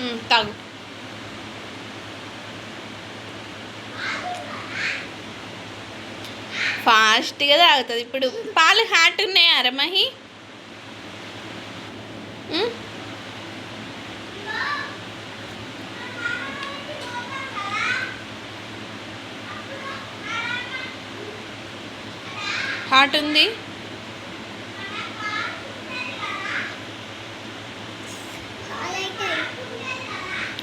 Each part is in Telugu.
Mm, తాగు ఫాస్ట్గా తాగుతుంది. ఇప్పుడు పాలు హాట్ ఉన్నాయా రమహి హాట్ mm? ఉంది?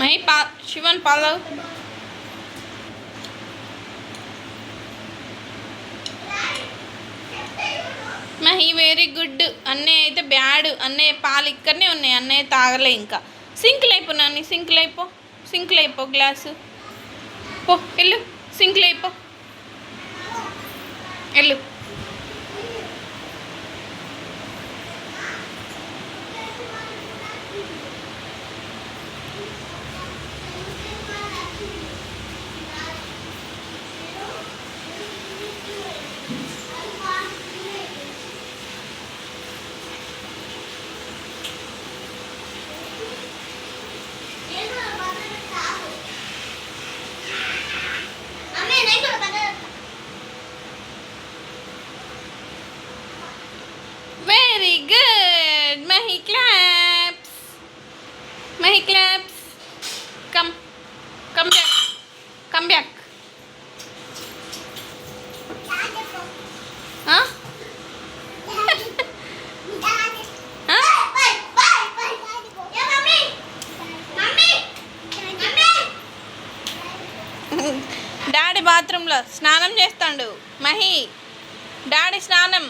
మహి पा శివన్ పాలు మహి వెరీ గుడ్ అన్నయ్య అయితే బ్యాడ్ అన్నయ్య పాలు ఇక్కడనే ఉన్నాయి. అన్నయ్య తాగలే ఇంకా. సింక్లు అయిపో నాని సింక్లు అయిపో. సింక్లో అయిపో గ్లాసు పో వెళ్ళు సింక్లో అయిపో వెళ్ళు very good Mahi claps Mahi claps come come back come back daddy బాత్రూంలో స్నానం చేస్తాడు. మహి డాడీ స్నానం.